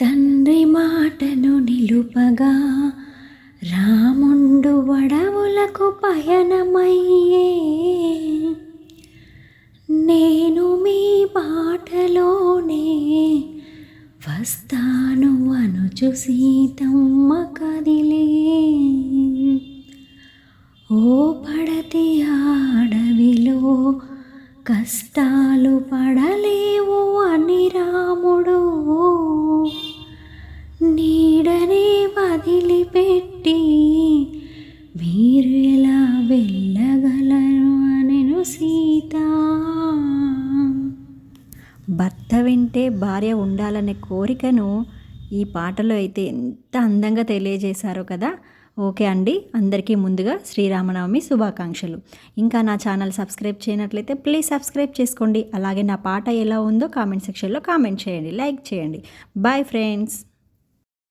తండ్రి మాటను నిలుపగా రాముండు వడవులకు పయనమయ్యే. నేను మీ బాటలోనే వస్తాను అనుచు సీతమ్మ కదిలే. ఓ పడతి అడవిలో కష్టాలు పడలే. పెట్టి మీరు ఎలా వెళ్ళగలరు అనెను సీత. భర్త వింటే భార్య ఉండాలనే కోరికను ఈ పాటలో అయితే ఎంత అందంగా తెలియజేశారో కదా. ఓకే అండి అందరికీ ముందుగా శ్రీరామనవమి శుభాకాంక్షలు. ఇంకా నా ఛానల్ సబ్స్క్రైబ్ చేయనట్లయితే ప్లీజ్ సబ్స్క్రైబ్ చేసుకోండి. అలాగే నా పాట ఎలా ఉందో కామెంట్ సెక్షన్లో కామెంట్ చేయండి లైక్ చేయండి. Bye friends